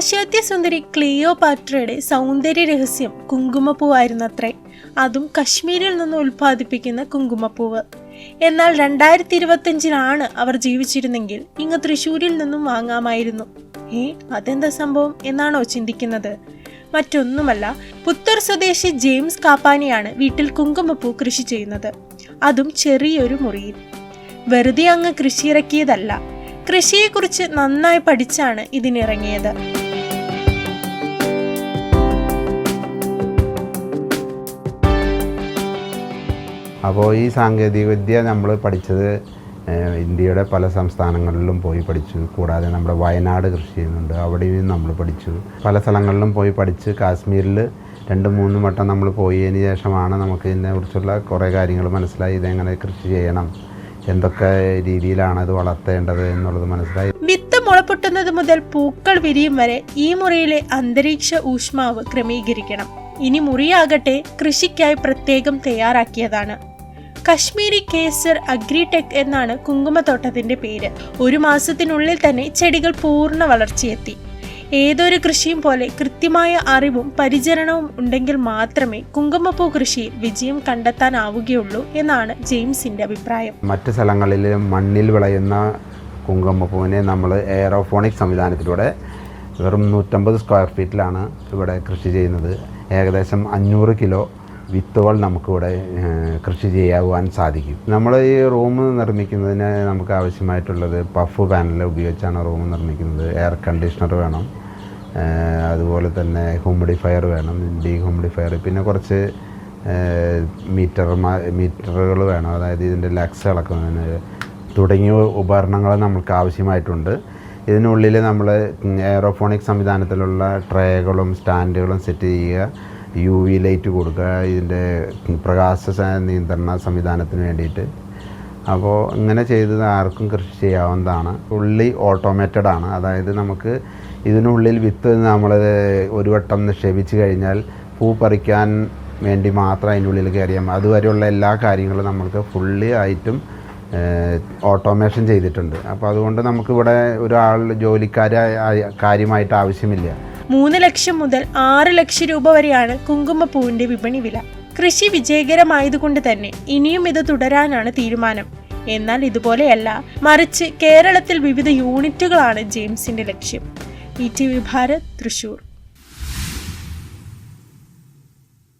പാശ്ചാത്യ സുന്ദരി ക്ലിയോപാട്രയുടെ സൗന്ദര്യ രഹസ്യം കുങ്കുമപ്പൂവായിരുന്നത്രേ. അതും കശ്മീരിൽ നിന്ന് ഉത്പാദിപ്പിക്കുന്ന കുങ്കുമപ്പൂവ്. എന്നാൽ രണ്ടായിരത്തി ഇരുപത്തഞ്ചിലാണ് അവർ ജീവിച്ചിരുന്നെങ്കിൽ ഇങ്ങ് തൃശ്ശൂരിൽ നിന്നും വാങ്ങാമായിരുന്നു. ഏ അതെന്താ സംഭവം എന്നാണോ ചിന്തിക്കുന്നത്. മറ്റൊന്നുമല്ല പുത്തർ സ്വദേശി ജെയിംസ് കാപ്പാനിയാണ് വീട്ടിൽ കുങ്കുമപ്പൂ കൃഷി ചെയ്യുന്നത്. അതും ചെറിയൊരു മുറിയിൽ. വെറുതെ അങ്ങ് കൃഷി ഇറക്കിയതല്ല കൃഷിയെക്കുറിച്ച് നന്നായി പഠിച്ചാണ് ഇതിനിറങ്ങിയത്. അപ്പോൾ ഈ സാങ്കേതികവിദ്യ നമ്മൾ പഠിച്ചത് ഇന്ത്യയുടെ പല സംസ്ഥാനങ്ങളിലും പോയി പഠിച്ചു. കൂടാതെ നമ്മുടെ വയനാട് കൃഷി ചെയ്യുന്നുണ്ട്. അവിടെയും നമ്മൾ പഠിച്ചു. പല സ്ഥലങ്ങളിലും പോയി പഠിച്ച് കാശ്മീരിൽ രണ്ട് മൂന്ന് വട്ടം നമ്മൾ പോയതിന് ശേഷമാണ് നമുക്ക് ഇതിനെക്കുറിച്ചുള്ള കുറേ കാര്യങ്ങൾ മനസ്സിലായി. ഇതെങ്ങനെ കൃഷി ചെയ്യണം? എന്തൊക്കെ രീതിയിലാണ് ഇത് വളർത്തേണ്ടത് എന്നുള്ളത് മനസ്സിലായി. വിത്ത് മുളപ്പൊട്ടുന്നത് മുതൽ പൂക്കൾ വിരിയും വരെ ഈ മുറിയിലെ അന്തരീക്ഷ ഊഷ്മാവ് ക്രമീകരിക്കണം. ഇനി മുറിയാകട്ടെ കൃഷിക്കായി പ്രത്യേകം തയ്യാറാക്കിയതാണ്. കശ്മീരി കേസർ അഗ്രിടെക് എന്നാണ് കുങ്കുമത്തോട്ടത്തിന്റെ പേര്. ഒരു മാസത്തിനുള്ളിൽ തന്നെ ചെടികൾ പൂർണ വളർച്ചയെത്തി. ഏതൊരു കൃഷിയും പോലെ കൃത്യമായ അറിവും പരിചരണവും ഉണ്ടെങ്കിൽ മാത്രമേ കുങ്കുമപ്പൂ കൃഷിയിൽ വിജയം കണ്ടെത്താനാവുകയുള്ളൂ എന്നാണ് ജെയിംസിന്റെ അഭിപ്രായം. മറ്റു സ്ഥലങ്ങളിൽ മണ്ണിൽ വിളയുന്ന കുങ്കുമപ്പൂവിനെ നമ്മൾ എയറോഫോണിക് സംവിധാനത്തിലൂടെ വെറും നൂറ്റമ്പത് സ്ക്വയർ ഫീറ്റിലാണ് ഇവിടെ കൃഷി ചെയ്യുന്നത്. ഏകദേശം അഞ്ഞൂറ് കിലോ വിത്തുകൾ നമുക്കിവിടെ കൃഷി ചെയ്യാൻ സാധിക്കും. നമ്മൾ ഈ റൂം നിർമ്മിക്കുന്നതിന് നമുക്ക് ആവശ്യമായിട്ടുള്ളത് പഫ് പാനൽ ഉപയോഗിച്ചാണ് റൂം നിർമ്മിക്കുന്നത്. എയർ കണ്ടീഷണർ വേണം. അതുപോലെ തന്നെ ഹ്യൂമിഡിഫയർ വേണം ഡീ ഹ്യൂമിഡിഫയർ പിന്നെ കുറച്ച് മീറ്റർ മീറ്ററുകൾ വേണം. അതായത് ഇതിന്റെ ലക്സ് അളക്കുന്നതിന് തുടങ്ങിയ ഉപകരണങ്ങൾ നമുക്ക് ആവശ്യമായിട്ടുണ്ട്. ഇതിനുള്ളിൽ നമ്മൾ എയറോഫോണിക് സംവിധാനത്തിലുള്ള ട്രേകളും സ്റ്റാൻഡുകളും സെറ്റ് ചെയ്യുക. യു വി ലൈറ്റ് കൊടുക്കുക ഇതിന്റെ പ്രകാശ നിയന്ത്രണ സംവിധാനത്തിന് വേണ്ടിയിട്ട്. അപ്പോൾ ഇങ്ങനെ ചെയ്തത് ആർക്കും കൃഷി ചെയ്യാവുന്നതാണ്. ഉള്ളി ഓട്ടോമേറ്റഡ് ആണ്. അതായത് നമുക്ക് ഇതിനുള്ളിൽ വിത്ത് നമ്മൾ ഒരു വട്ടം നിക്ഷേപിച്ച് കഴിഞ്ഞാൽ പൂ പറിക്കാൻ വേണ്ടി മാത്രം അതിന്റെ ഉള്ളിൽ കയറിയാൽ അതുവരെയുള്ള എല്ലാ കാര്യങ്ങളും നമുക്ക് ഫുള്ളി ആയിട്ടും ഓട്ടോമേഷൻ ചെയ്തിട്ടുണ്ട്. അപ്പോൾ അതുകൊണ്ട് നമുക്കിവിടെ ഒരാൾ ജോലിക്കാരായ കാര്യമായിട്ട് ആവശ്യമില്ല. മൂന്ന് ലക്ഷം മുതൽ ആറ് ലക്ഷം രൂപ വരെയാണ് കുങ്കുമപ്പൂവിന്റെ വിപണി വില. കൃഷി വിജയകരമായതുകൊണ്ട് തന്നെ ഇനിയും ഇത് തുടരാനാണ് തീരുമാനം. എന്നാൽ ഇതുപോലെയല്ല മറിച്ച് കേരളത്തിൽ വിവിധ യൂണിറ്റുകളാണ് ജെയിംസിന്റെ ലക്ഷ്യം. E T V Bharat Thrissur.